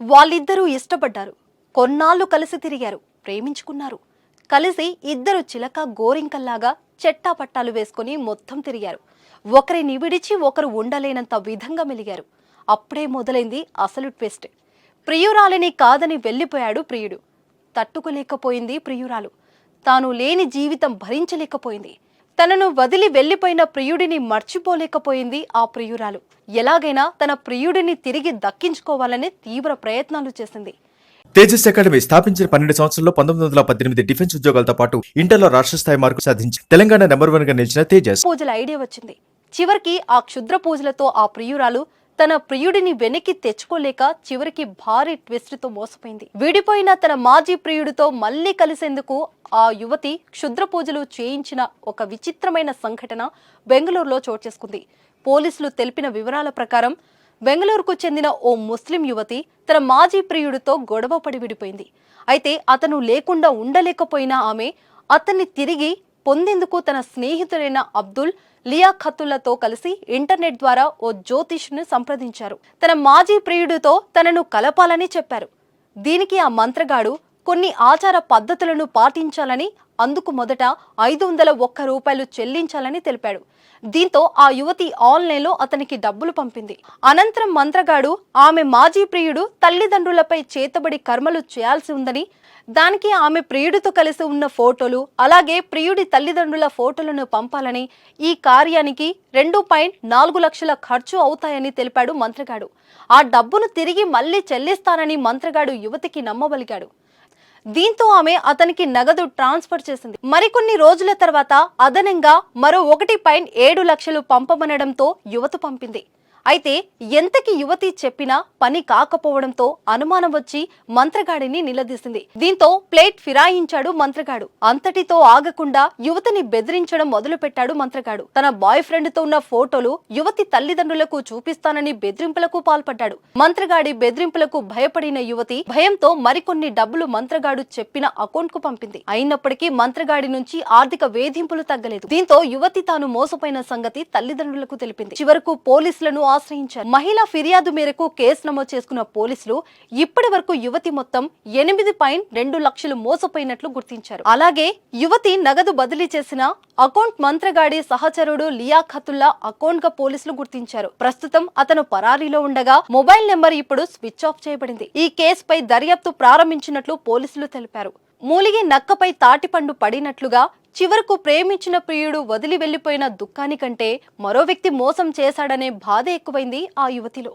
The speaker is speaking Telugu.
వాళ్ళిద్దరూ ఇష్టపడ్డారు. కొన్నాళ్ళు కలిసి తిరిగారు. ప్రేమించుకున్నారు. కలిసి ఇద్దరు చిలక గోరింకల్లాగా చెట్టా పట్టాలు వేసుకుని మొత్తం తిరిగారు. ఒకరిని విడిచి ఒకరు ఉండలేనంత విధంగా మెలిగారు. అప్పుడే మొదలైంది అసలు ట్విస్ట్. ప్రియురాలిని కాదని వెళ్ళిపోయాడు ప్రియుడు. తట్టుకోలేకపోయింది ప్రియురాలు. తాను లేని జీవితం భరించలేకపోయింది. తనను వదిలి వెళ్ళిపోయిన ప్రియుడిని మర్చిపోలేకపోయింది ఆ ప్రియురాలు. ఎలాగైనా తన ప్రియుడిని తిరిగి దక్కించుకోవాలని తీవ్ర ప్రయత్నాలు చేసింది. తేజస్ అకాడమీ స్థాపించిన పన్నెండు సంవత్సరంలో పంతొమ్మిది వందల పద్దెనిమిది డిఫెన్స్ ఉద్యోగాలతో పాటు ఇంటర్లో రాష్ట్ర స్థాయి మార్కు సాధించి తెలంగాణ నెంబర్ వన్గా నిలిచిన తేజస్. పూజల ఐడియా వచ్చింది. చివరికి ఆ క్షుద్ర పూజలతో ఆ ప్రియురాలు తన ప్రియుడిని వెనక్కి తెచ్చుకోలేక చివరికి భారీ ట్విస్ట్తో మోసపోయింది. విడిపోయిన తన మాజీ ప్రియుడితో మళ్ళీ కలిసేందుకు ఆ యువతి క్షుద్ర పూజలు చేయించిన ఒక విచిత్రమైన సంఘటన బెంగళూరులో చోటు చేసుకుంది. పోలీసులు తెలిపిన వివరాల ప్రకారం బెంగళూరుకు చెందిన ఓ ముస్లిం యువతి తన మాజీ ప్రియుడితో గొడవ పడి విడిపోయింది. అయితే అతను లేకుండా ఉండలేకపోయిన ఆమె అతన్ని తిరిగి పొందేందుకు తన స్నేహితుడైన అబ్దుల్ లియా ఖతుల్లతో కలిసి ఇంటర్నెట్ ద్వారా ఓ జ్యోతిష్ను సంప్రదించారు. తన మాజీ ప్రియుడితో తనను కలపాలని చెప్పారు. దీనికి ఆ మంత్రగాడు కొన్ని ఆచార పద్ధతులను పాటించాలని అందుకు మొదట ఐదు వందల ఒక్క రూపాయలు చెల్లించాలని తెలిపాడు. దీంతో ఆ యువతి ఆన్లైన్లో అతనికి డబ్బులు పంపింది. అనంతరం మంత్రగాడు ఆమె మాజీ ప్రియుడు తల్లిదండ్రులపై చేతబడి కర్మలు చేయాల్సి ఉందని దానికి ఆమె ప్రియుడితో కలిసి ఉన్న ఫోటోలు అలాగే ప్రియుడి తల్లిదండ్రుల ఫోటోలను పంపాలని ఈ కార్యానికి రెండు పాయింట్ నాలుగు లక్షల ఖర్చు అవుతాయని తెలిపాడు మంత్రగాడు. ఆ డబ్బును తిరిగి మళ్ళీ చెల్లిస్తానని మంత్రగాడు యువతికి నమ్మబలిగాడు. దీంతో ఆమె అతనికి నగదు ట్రాన్స్ఫర్ చేసింది. మరికొన్ని రోజుల తర్వాత అదనంగా మరో ఒకటి పాయింట్ ఏడు లక్షలు పంపమనడంతో యువత పంపింది. అయితే ఎంతకి యువతి చెప్పినా పని కాకపోవడంతో అనుమానం వచ్చి మంత్రగాడిని నిలదీసింది. దీంతో ప్లేట్ ఫిరాయించాడు మంత్రగాడు. అంతటితో ఆగకుండా యువతిని బెదిరించడం మొదలుపెట్టాడు మంత్రగాడు. తన బాయ్ ఫ్రెండ్తో ఉన్న ఫోటోలు యువతి తల్లిదండ్రులకు చూపిస్తానని బెదిరింపులకు పాల్పడ్డాడు. మంత్రగాడి బెదిరింపులకు భయపడిన యువతి భయంతో మరికొన్ని డబ్బులు మంత్రగాడు చెప్పిన అకౌంట్కు పంపింది. అయినప్పటికీ మంత్రగాడి నుంచి ఆర్థిక వేధింపులు తగ్గలేదు. దీంతో యువతి తాను మోసపోయిన సంగతి తల్లిదండ్రులకు తెలిపింది. చివరకు పోలీసులను ఆశ్రయించారు. మహిళ ఫిర్యాదు మేరకు కేసు నమోదు చేసుకున్న పోలీసులు ఇప్పటి వరకు యువతి మొత్తం ఎనిమిది పాయింట్ రెండు లక్షలు మోసపోయినట్లు గుర్తించారు. అలాగే యువతి నగదు బదిలీ చేసిన అకౌంట్ మంత్రగాడి సహచరుడు లియా ఖతుల్లా అకౌంట్గా పోలీసులు గుర్తించారు. ప్రస్తుతం అతను పరారీలో ఉండగా మొబైల్ నెంబర్ ఇప్పుడు స్విచ్ ఆఫ్ చేయబడింది. ఈ కేసుపై దర్యాప్తు ప్రారంభించినట్లు పోలీసులు తెలిపారు. మూలిగి నక్కపై తాటిపండు పడినట్లుగా చివరకు ప్రేమించిన ప్రియుడు వదిలి వెళ్ళిపోయిన దుఃఖానికంటే మరో వ్యక్తి మోసం చేశాడనే బాధ ఎక్కువైంది ఆ యువతిలో.